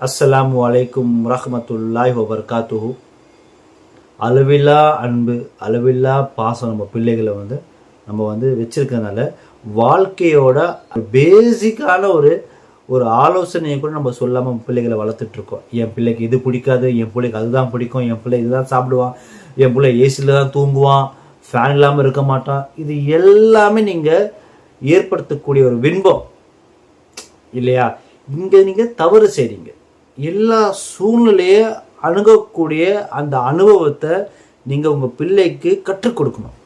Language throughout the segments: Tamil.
அஸ்ஸலாமு அலைக்கும் ரஹமத்துல்லாய் வபர்காத்துஹு. அளவில்லா அன்பு அளவில்லா பாசம் நம்ம பிள்ளைகளை வந்து நம்ம வந்து வச்சிருக்கறதுனால வாழ்க்கையோட பேசிக்கான ஒரு ஒரு ஆலோசனையை கூட நம்ம சொல்லாமல் பிள்ளைகளை வளர்த்துட்டு இருக்கோம் என் பிள்ளைக்கு இது பிடிக்காது என் பிள்ளைக்கு அதுதான் பிடிக்கும் என் பிள்ளை இதுதான் சாப்பிடுவான் என் பிள்ளை ஏசியில் தான் தூங்குவான் ஃபேன் இல்லாமல் இருக்க மாட்டான். இது எல்லாமே நீங்கள் ஏற்படுத்தக்கூடிய ஒரு வின்பம் இல்லையா? இங்கே நீங்கள் தவறு செய்கிறீங்க எல்லா சூழ்நிலையை அணுகக்கூடிய அந்த அனுபவத்தை நீங்கள் உங்கள் பிள்ளைக்கு கற்றுக் கொடுக்கணும்.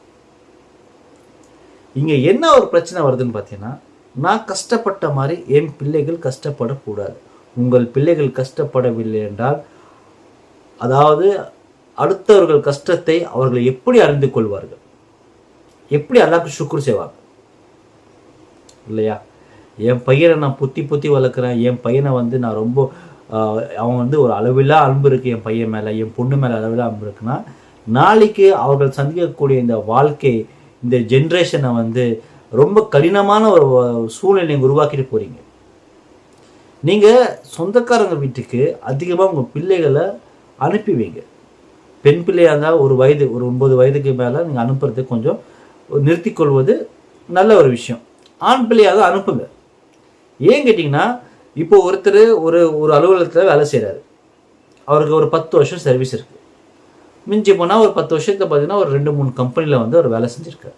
இங்கே என்ன ஒரு பிரச்சனை வருதுன்னு பார்த்தீங்கன்னா நான் கஷ்டப்பட்ட மாதிரி என் பிள்ளைகள் கஷ்டப்படக்கூடாது. உங்கள் பிள்ளைகள் கஷ்டப்படவில்லை என்றால் அதாவது அடுத்தவர்கள் கஷ்டத்தை அவர்கள் எப்படி அறிந்து கொள்வார்கள்? எப்படி அல்லாக்கு சுக்குர் செய்வாங்க இல்லையா? என் பையனை நான் புத்தி புத்தி வளர்க்குறேன். என் பையனை வந்து நான் ரொம்ப அவங்க அவன் வந்து ஒரு அளவில்லா அன்பு இருக்குது என் பையன் மேலே என் பொண்ணு மேலே அளவில்லா அன்பு இருக்குன்னா நாளைக்கு அவர்கள் சந்திக்கக்கூடிய இந்த வாழ்க்கை இந்த ஜென்ரேஷனை வந்து ரொம்ப கடினமான ஒரு சூழ்நிலையை உருவாக்கிட்டு போகிறீங்க நீங்கள் சொந்தக்காரங்க வீட்டுக்கு அதிகமாக உங்கள் பிள்ளைகளை அனுப்பி வைங்க. பெண் பிள்ளையாக இருந்தால் ஒரு வயது ஒரு ஒன்பது வயதுக்கு மேலே நீங்கள் அனுப்புறது கொஞ்சம் நிறுத்திக்கொள்வது நல்ல ஒரு விஷயம். ஆண் பிள்ளையாக தான் அனுப்புங்க. ஏன் கேட்டிங்கன்னா இப்போ ஒருத்தர் ஒரு ஒரு அலுவலகத்தில் வேலை செய்கிறாரு அவருக்கு ஒரு பத்து வருஷம் சர்வீஸ் இருக்குது மிஞ்சி போனால் ஒரு பத்து வருஷத்தை பார்த்தீங்கன்னா ஒரு ரெண்டு மூணு கம்பெனியில் வந்து அவர் வேலை செஞ்சுருக்கார்.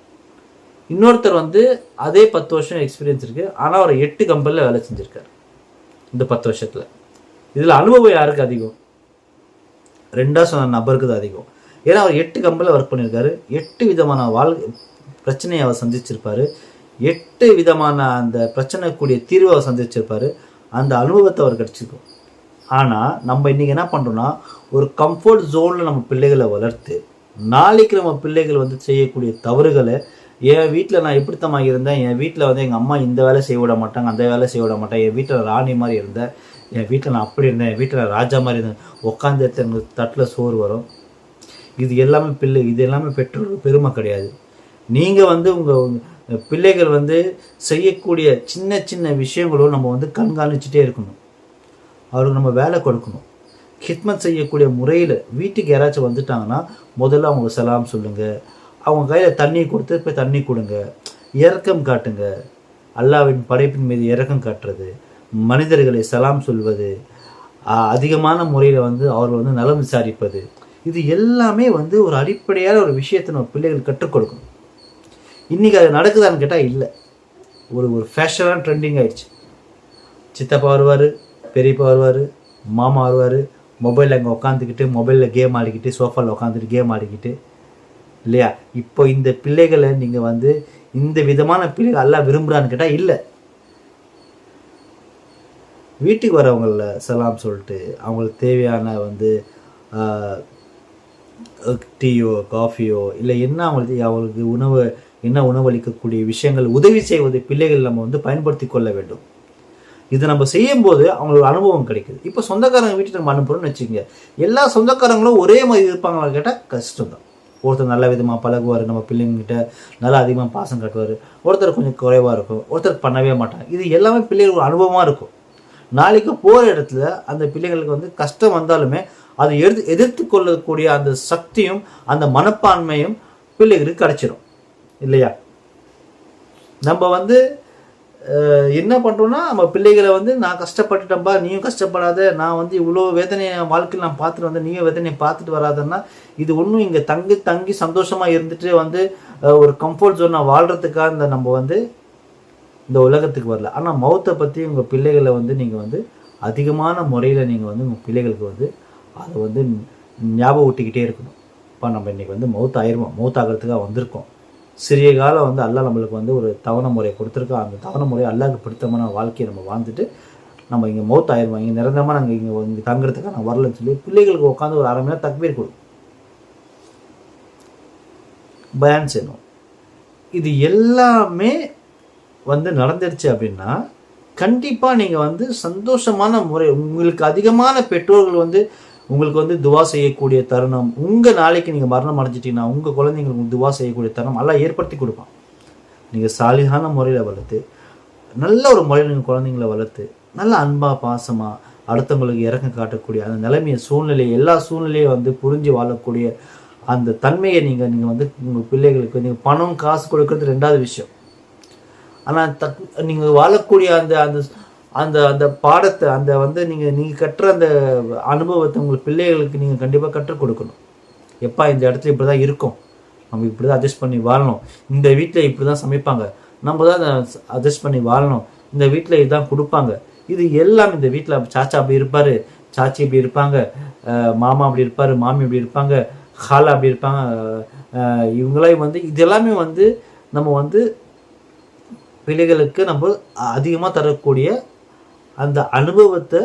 இன்னொருத்தர் வந்து அதே பத்து வருஷம் எக்ஸ்பீரியன்ஸ் இருக்குது ஆனால் அவர் எட்டு கம்பெனியில் வேலை செஞ்சுருக்காரு. இந்த பத்து வருஷத்தில். இதில் அனுபவம் யாருக்கு அதிகம்? ரெண்டாக சொன்ன நபருக்கு தான் அதிகம். ஏன்னா அவர் எட்டு கம்பெனியில் ஒர்க் பண்ணியிருக்காரு எட்டு விதமான வாழ் பிரச்சனையை அவர் சந்திச்சிருப்பார். எட்டு விதமான அந்த பிரச்சனைக்கூடிய தீர்வை அவர் சந்திச்சிருப்பார். அந்த அனுபவத்தை அவர் கிடச்சிருக்கும் ஆனால் நம்ம இன்றைக்கி என்ன பண்ணுறோன்னா ஒரு கம்ஃபர்ட் ஜோனில் நம்ம பிள்ளைகளை வளர்த்து நாளைக்கு நம்ம பிள்ளைகள் வந்து செய்யக்கூடிய தவறுகளை என் வீட்டில் நான் எப்படித்தமாக இருந்தேன் என் வீட்டில் வந்து எங்கள் அம்மா இந்த வேலை செய்ய விட மாட்டாங்க அந்த வேலை செய்ய விட மாட்டேன் என் வீட்டில் ராணி மாதிரி இருந்தேன் என் வீட்டில் நான் அப்படி இருந்தேன் என் வீட்டில் ராஜா மாதிரி இருந்தேன் உட்காந்து எடுத்து எனக்கு தட்டில் சோறு வரும். இது எல்லாமே பிள்ளை இது எல்லாமே பெற்றோர் பெருமை கிடையாது. நீங்கள் வந்து உங்கள் பிள்ளைகள் வந்து செய்யக்கூடிய சின்ன சின்ன விஷயங்களும் நம்ம வந்து கண்காணிச்சுட்டே இருக்கணும். அவருக்கு நம்ம வேலை கொடுக்கணும். ஹிட்மத் செய்யக்கூடிய முறையில் வீட்டுக்கு யாராச்சும் வந்துட்டாங்கன்னா முதல்ல அவங்க சலாம் சொல்லுங்கள் அவங்க கையில் தண்ணி கொடுத்து போய் தண்ணி கொடுங்க. இரக்கம் காட்டுங்க. அல்லாவின் படைப்பின் மீது இறக்கம் காட்டுறது. மனிதர்களை சலாம் சொல்வது. அதிகமான முறையில் வந்து அவர்கள் வந்து நலம் விசாரிப்பது. இது எல்லாமே வந்து ஒரு அடிப்படையான ஒரு விஷயத்தை நம்ம பிள்ளைகள் கற்றுக் கொடுக்கணும். இன்றைக்கி அது நடக்குதான்னு கேட்டால் இல்லை. ஒரு ஒரு ஃபேஷனாக ட்ரெண்டிங் ஆயிடுச்சு. சித்தப்பா வருவார் பெரியப்பா வருவார் மாமா வருவார் மொபைலில் அங்கே உட்காந்துக்கிட்டு மொபைலில் கேம் ஆடிக்கிட்டு சோஃபாவில் உட்காந்துட்டு கேம் ஆடிக்கிட்டு இல்லையா? இப்போ இந்த பிள்ளைகளை நீங்கள் வந்து இந்த விதமான பிள்ளைகள் எல்லாம் விரும்புகிறான்னு கேட்டால் இல்லை. வீட்டுக்கு வரவங்கள சலாம் சொல்லிட்டு அவங்களுக்கு தேவையான வந்து டீயோ காஃபியோ இல்லை என்ன அவங்களுக்கு அவங்களுக்கு உணவு என்ன உணவளிக்கக்கூடிய விஷயங்கள் உதவி செய்வது பிள்ளைகள் நம்ம வந்து பயன்படுத்தி கொள்ள வேண்டும். இதை நம்ம செய்யும்போது அவங்களுக்கு அனுபவம் கிடைக்குது. இப்போ சொந்தக்காரங்க வீட்டுக்கு நம்ம அனுப்புகிறோம்னு வச்சுக்கோங்க. எல்லா சொந்தக்காரங்களும் ஒரே மாதிரி இருப்பாங்களா கேட்டால் கஷ்டம் தான் ஒருத்தர் நல்ல விதமாக பழகுவார் நம்ம பிள்ளைங்கிட்ட நல்லா அதிகமாக பாசம் காட்டுவார். ஒருத்தர் கொஞ்சம் குறைவாக இருக்கும். ஒருத்தர் பண்ணவே மாட்டாங்க. இது எல்லாமே பிள்ளைகளுக்கு ஒரு அனுபவமாக இருக்கும். நாளைக்கு போகிற இடத்துல அந்த பிள்ளைகளுக்கு வந்து கஷ்டம் வந்தாலுமே அதை எதிர் எதிர்த்து கொள்ளக்கூடிய அந்த சக்தியும் அந்த மனப்பான்மையும் பிள்ளைகளுக்கு கிடைச்சிடும் இல்லையா? நம்ம வந்து என்ன பண்ணுறோன்னா நம்ம பிள்ளைகளை வந்து நான் கஷ்டப்பட்டுட்டேன்பா நீயும் கஷ்டப்படாத நான் வந்து இவ்வளோ வேதனையை வாழ்க்கையில் நான் பார்த்துட்டு வந்தேன் நீயும் வேதனையை பார்த்துட்டு வராதன்னா இது ஒன்றும் இங்கே தங்கி தங்கி சந்தோஷமாக இருந்துட்டு வந்து ஒரு கம்ஃபர்ட் ஜோன் வாழ்கிறதுக்காக இந்த நம்ம வந்து இந்த உலகத்துக்கு வரல. ஆனால் மௌத்தை பற்றி உங்கள் பிள்ளைகளை வந்து நீங்கள் வந்து அதிகமான முறையில் நீங்கள் வந்து உங்கள் பிள்ளைகளுக்கு வந்து அதை வந்து ஞாபகம் ஊட்டிக்கிட்டே இருக்கணும். இப்போ நம்ம இன்றைக்கி வந்து மௌத் ஆயிருவோம். மௌத் ஆகிறதுக்காக வந்திருக்கோம். சிறிய காலம் வந்து அல்லாஹ் நம்மளுக்கு வந்து ஒரு தவணை முறையை கொடுத்துருக்கோம் அந்த தவணை முறையை அல்லாவுக்கு பிடித்தமான வாழ்க்கையை நம்ம வாழ்ந்துட்டு நம்ம இங்கே மௌத் ஆயிருவோம். இங்கே நிரந்தரமாக நாங்கள் இங்கே இங்கே தங்குறதுக்காக நான் வரலன்னு சொல்லி பிள்ளைகளுக்கு உட்காந்து ஒரு அரை மணி நேரம் தக்பீர் கொடு. பயான் செய்யணும். இது எல்லாமே வந்து நடந்துருச்சு அப்படின்னா கண்டிப்பாக நீங்கள் வந்து சந்தோஷமான முறை உங்களுக்கு அதிகமான பெற்றோர்கள் வந்து உங்களுக்கு வந்து துவா செய்யக்கூடிய தருணம் உங்கள் நாளைக்கு நீங்கள் மரணம் அடைஞ்சிட்டிங்கன்னா உங்கள் குழந்தைங்களுக்கு துவா செய்யக்கூடிய தருணம் எல்லாம் ஏற்படுத்தி கொடுப்பான் நீங்கள் சாலிகான முறையில் வளர்த்து நல்ல ஒரு முறையில் நீங்கள் குழந்தைங்கள வளர்த்து நல்ல அன்பாக பாசமாக அடுத்தவங்களுக்கு இறக்கம் காட்டக்கூடிய அந்த நிலைமையை சூழ்நிலை எல்லா சூழ்நிலையும் வந்து புரிஞ்சு வாழக்கூடிய அந்த தன்மையை நீங்கள் நீங்கள் வந்து உங்கள் பிள்ளைகளுக்கு நீங்கள் பணம் காசு கொடுக்கறது ரெண்டாவது விஷயம். ஆனால் தக் நீங்கள் வாழக்கூடிய அந்த அந்த அந்த அந்த பாடத்தை அந்த வந்து நீங்கள் நீங்கள் கட்டுற அந்த அனுபவத்தை உங்கள் பிள்ளைகளுக்கு நீங்கள் கண்டிப்பாக கற்றுக் கொடுக்கணும். எப்பா இந்த இடத்துல இப்படி தான் இருக்கும். நம்ம இப்படி தான் அட்ஜஸ்ட் பண்ணி வாழணும். இந்த வீட்டில் இப்படி தான் சமைப்பாங்க. நம்ம தான் அட்ஜஸ்ட் பண்ணி வாழணும். இந்த வீட்டில் இதுதான் கொடுப்பாங்க. இது எல்லாம் இந்த வீட்டில் சாச்சா அப்படி இருப்பார் சாச்சி இப்படி இருப்பாங்க மாமா அப்படி இருப்பார் மாமி இப்படி இருப்பாங்க ஹாலா அப்படி இருப்பாங்க இவங்களாம் வந்து இது எல்லாமே வந்து நம்ம வந்து பிள்ளைகளுக்கு நம்ம அதிகமாக தரக்கூடிய அந்த அனுபவத்தை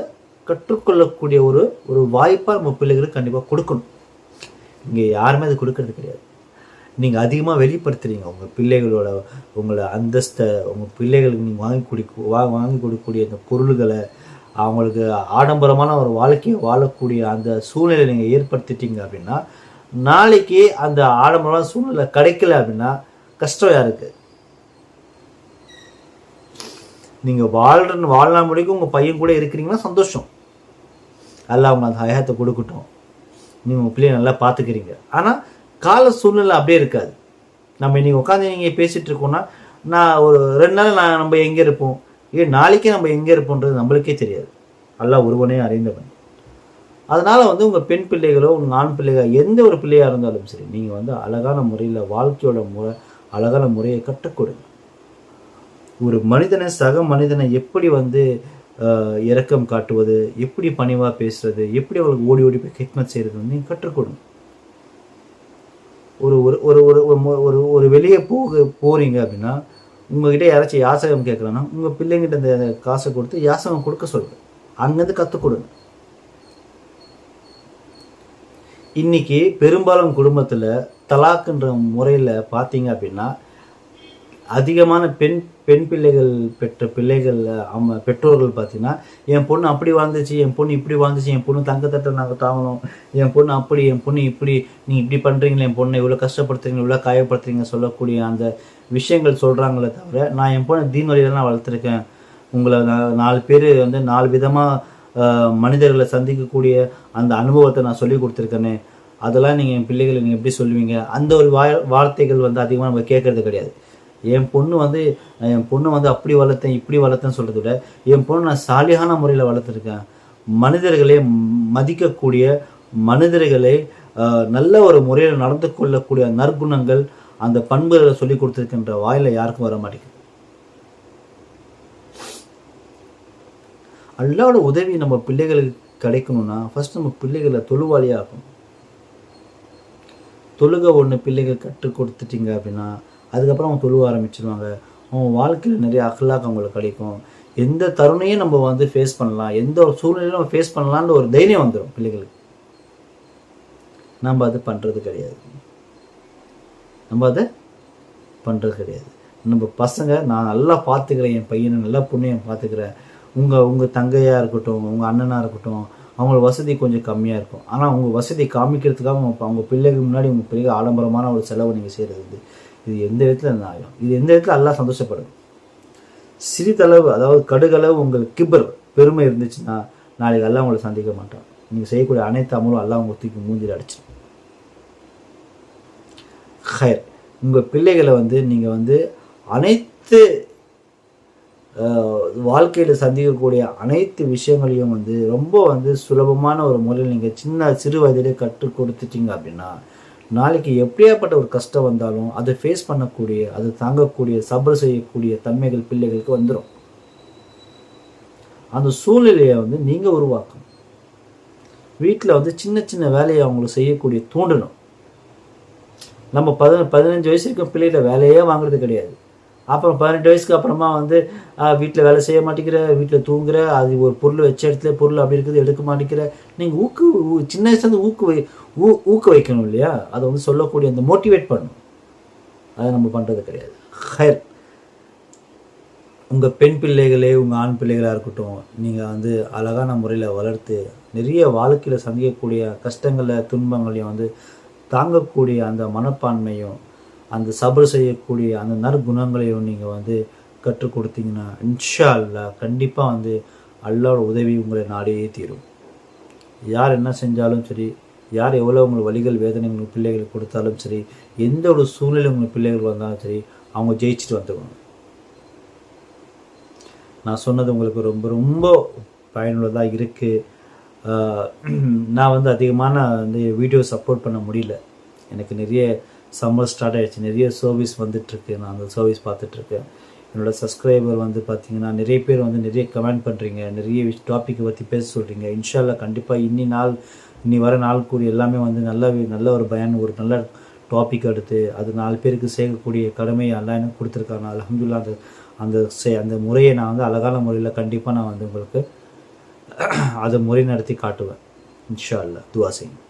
கற்றுக்கொள்ளக்கூடிய ஒரு ஒரு வாய்ப்பாக நம்ம பிள்ளைகளுக்கு கண்டிப்பாக கொடுக்கணும். இங்கே யாருமே அது கொடுக்கறது கிடையாது. நீங்கள் அதிகமாக வெளிப்படுத்துறீங்க. உங்கள் பிள்ளைகளோட உங்களை அந்தஸ்தை உங்கள் பிள்ளைகளுக்கு நீங்கள் வாங்கி கொடுக்க வா வாங்கி கொடுக்கக்கூடிய அந்த பொருள்களை அவங்களுக்கு ஆடம்பரமான ஒரு வாழ்க்கையை வாழக்கூடிய அந்த சூழ்நிலை நீங்கள் ஏற்படுத்திட்டீங்க அப்படின்னா நாளைக்கு அந்த ஆடம்பரமான சூழ்நிலை கிடைக்கல அப்படின்னா கஷ்டம் யாருக்கு? நீங்கள் வாழ்கிற வாழ்நாள் முடிக்கும் உங்கள் பையன் கூட இருக்கிறீங்கன்னா சந்தோஷம். அல்ல அவங்க அந்த ஹயாத்தை கொடுக்கட்டும். நீங்கள் உங்கள் பிள்ளைய நல்லா பார்த்துக்கிறீங்க ஆனால் கால சூழ்நிலை அப்படியே இருக்காது. நம்ம இன்றைக்கி உட்காந்து நீங்கள் பேசிகிட்டு இருக்கோம்னா நான் ஒரு ரெண்டு நாள் நான் நம்ம எங்கே இருப்போம்? ஏன் நாளைக்கே நம்ம எங்கே இருப்போன்றது நம்மளுக்கே தெரியாது. அல்லாஹ் ஒருவனே அறிந்தவன். அதனால் வந்து உங்கள் பெண் பிள்ளைகளோ உங்கள் ஆண் பிள்ளைகளோ எந்த ஒரு பிள்ளையாக இருந்தாலும் சரி நீங்கள் வந்து அழகான முறையில் வாழ்க்கையோட முறை அழகான முறையை கற்றுக்கொடுங்க ஒரு மனிதனை சக மனிதனை எப்படி வந்து இறக்கம் இரக்கம் காட்டுவது எப்படி பணிவாக பேசுறது எப்படி அவங்களுக்கு ஓடி ஓடி போய் ஹிக்மத் செய்கிறது வந்து நீங்கள் கற்றுக்கொடுங்க ஒரு ஒரு ஒரு ஒரு ஒரு ஒரு ஒரு வெளியே போக போகிறீங்க அப்படின்னா உங்ககிட்ட யாராச்சும் யாசகம் கேட்குறாங்கன்னா உங்கள் பிள்ளைங்கிட்ட இந்த காசை கொடுத்து யாசகம் கொடுக்க சொல்லுங்கள் அங்கேருந்து கற்றுக் கொடுங்க. இன்னைக்கு பெரும்பாலும் குடும்பத்தில் தலாக்குன்ற முறையில் பார்த்தீங்க அப்படின்னா அதிகமான பெண் பெண் பிள்ளைகள் பெற்ற பிள்ளைகள் அவங்க பெற்றோர்கள் பார்த்தீங்கன்னா என் பொண்ணு அப்படி வாழ்ந்துச்சு என் பொண்ணு இப்படி வாழ்ந்துச்சு என் பொண்ணு தங்கத்தட்டை நாங்கள் தாங்கணும் என் பொண்ணு அப்படி என் பொண்ணு இப்படி நீ இப்படி பண்ணுறீங்களே என் பொண்ணை இவ்வளோ கஷ்டப்படுத்துறீங்க இவ்வளோ காயப்படுத்துறீங்க சொல்லக்கூடிய அந்த விஷயங்கள் சொல்கிறாங்களே தவிர நான் என் பொண்ணை தீன் வழியில நான் வளர்த்துருக்கேன். உங்களை நான் நாலு பேர் வந்து நாலு விதமாக மனிதர்களை சந்திக்கக்கூடிய அந்த அனுபவத்தை நான் சொல்லி கொடுத்துருக்கேனே. அதெல்லாம் நீங்கள் என் பிள்ளைகளை நீங்கள் எப்படி சொல்லுவீங்க? அந்த ஒரு வா வார்த்தைகள் வந்து அதிகமாக நம்ம கேட்கறது கிடையாது. என் பொண்ணு வந்து என் பொண்ணு வந்து அப்படி வளர்த்தேன் இப்படி வளர்த்தேன்னு சொல்கிறத விட என் பொண்ணு நான் சாலியான முறையில் வளர்த்துருக்கேன். மனிதர்களை மதிக்கக்கூடிய மனிதர்களை நல்ல ஒரு முறையில் நடந்து கொள்ளக்கூடிய நற்குணங்கள் அந்த பண்புகளை சொல்லி கொடுத்துருக்கின்ற வாயில யாருக்கும் வர மாட்டேங்குது. அல்லாவோட உதவி நம்ம பிள்ளைகளுக்கு கிடைக்கணும்னா ஃபஸ்ட் நம்ம பிள்ளைகளை தொழுவாளியாக ஆக்கணும் தொழுக ஒன்று பிள்ளைகள் கற்றுக் கொடுத்துட்டீங்க அப்படின்னா அதுக்கப்புறம் அவங்க தொழுவ ஆரம்பிச்சிருவாங்க. அவங்க வாழ்க்கையில் நிறைய அகலாக அவங்களுக்கு கிடைக்கும். எந்த தருணையும் நம்ம வந்து ஃபேஸ் பண்ணலாம். எந்த ஒரு சூழ்நிலையும் நம்ம ஃபேஸ் பண்ணலான்ற ஒரு தைரியம் வந்துடும் பிள்ளைகளுக்கு. நம்ம அது பண்ணுறது கிடையாது. நம்ம அதை பண்ணுறது கிடையாது. நம்ம பசங்க நான் நல்லா பார்த்துக்கிறேன் என் பையனை நல்லா பொண்ணையும் பார்த்துக்கிறேன் உங்கள் உங்கள் தங்கையாக இருக்கட்டும் உங்கள் அண்ணனாக இருக்கட்டும் அவங்களோட வசதி கொஞ்சம் கம்மியாக இருக்கும். ஆனால் உங்கள் வசதி காமிக்கிறதுக்காக அவங்க அவங்க பிள்ளைக்கு முன்னாடி உங்கள் பிள்ளைக்கு ஆடம்பரமான ஒரு செலவு நீங்கள் செய்கிறது இது எந்த விதத்தில் நியாயம்? இது எந்த விதத்தில் எல்லாம் சந்தோஷப்படும் சிறிதளவு அதாவது கடுகளவு உங்களுக்கு கிபர் பெருமை இருந்துச்சுன்னா நாளைக்கு எல்லாம் உங்களை சந்திக்க மாட்டான். நீங்கள் செய்யக்கூடிய அனைத்து அமலும் எல்லாம் உங்களை தூக்கி மூஞ்சில் அடிச்சிடும் ஹயர் உங்கள் பிள்ளைகளை வந்து நீங்கள் வந்து அனைத்து வாழ்க்கையில் சந்திக்கக்கூடிய அனைத்து விஷயங்களையும் வந்து ரொம்ப வந்து சுலபமான ஒரு முறையில் நீங்கள் சின்ன சிறு வயதிலே கற்றுக் கொடுத்துட்டீங்க அப்படின்னா நாளைக்கு எப்படியாப்பட்ட ஒரு கஷ்டம் வந்தாலும் அதை ஃபேஸ் பண்ணக்கூடிய அதை தாங்கக்கூடிய சபர் செய்யக்கூடிய தன்மைகள் பிள்ளைகளுக்கு வந்துடும் அந்த சூழ்நிலையை வந்து நீங்கள் உருவாக்கணும். வீட்டில் வந்து சின்ன சின்ன வேலையை அவங்களுக்கு செய்யக்கூடிய தூண்டணும். நம்ம பதின பதினஞ்சு வயசு இருக்க பிள்ளைகிட்ட வேலையே வாங்குறது கிடையாது. அப்புறம் பதினெட்டு வயசுக்கு அப்புறமா வந்து வீட்டில் வேலை செய்ய மாட்டேங்கிற வீட்டில் தூங்குற அது ஒரு பொருள் வச்ச இடத்துல பொருள் அப்படி இருக்குது எடுக்க மாட்டேங்கிற. நீங்கள் ஊக்கு ஊ- சின்ன வயசுலேருந்து ஊக்கு வை ஊ ஊக்க வைக்கணும் இல்லையா? அதை வந்து சொல்லக்கூடிய அந்த மோட்டிவேட் பண்ணணும். அதை நம்ம பண்ணுறது கிடையாது. ஹயர் உங்கள் பெண் பிள்ளைகளே உங்கள் ஆண் பிள்ளைகளாக இருக்கட்டும் நீங்கள் வந்து அழகான முறையில் வளர்த்து நிறைய வாழ்க்கையில் சந்திக்கக்கூடிய கஷ்டங்களை துன்பங்களையும் வந்து தாங்கக்கூடிய அந்த மனப்பான்மையும் அந்த சபர் செய்யக்கூடிய அந்த நற்குணங்களையும் நீங்கள் வந்து கற்றுக் கொடுத்தீங்கன்னா இன்ஷா அல்லாஹ் கண்டிப்பாக வந்து அல்லாவோட உதவி உங்களை நாடியே தீரும். யார் என்ன செஞ்சாலும் சரி யார் எவ்வளோ உங்களுக்கு வழிகள் வேதனை உங்கள் பிள்ளைகளுக்கு கொடுத்தாலும் சரி எந்த ஒரு சூழ்நிலை உங்கள் பிள்ளைகள் வந்தாலும் சரி அவங்க ஜெயிச்சுட்டு வந்துடுவாங்க நான் சொன்னது உங்களுக்கு ரொம்ப ரொம்ப பயனுள்ளதாக இருக்குது நான் வந்து அதிகமான வந்து வீடியோ சப்போர்ட் பண்ண முடியல. எனக்கு நிறைய சம்மர் ஸ்டார்ட் ஆகிடுச்சு நிறைய சர்வீஸ் வந்துட்டுருக்கு. நான் அந்த சர்வீஸ் பார்த்துட்ருக்கேன் என்னோட சப்ஸ்கிரைபர் வந்து பார்த்திங்கன்னா நிறைய பேர் வந்து நிறைய கமெண்ட் பண்ணுறீங்க நிறைய டாப்பிக்கை பற்றி பேச சொல்கிறீங்க இன்ஷால்லா கண்டிப்பாக இன்னி நாள் இன்னி வர நாள் கூடி எல்லாமே வந்து நல்ல நல்ல ஒரு பயன் ஒரு நல்ல டாபிக் எடுத்து அது நாலு பேருக்கு சேர்க்கக்கூடிய கடமையை எல்லாம் எனக்கு கொடுத்துருக்காங்க அலமதுல்லா அந்த அந்த சே அந்த முறையை நான் வந்து அழகான முறையில் கண்டிப்பாக நான் வந்து உங்களுக்கு அதை முறை நடத்தி காட்டுவேன். இன்ஷா அல்லா துவா செய்யும்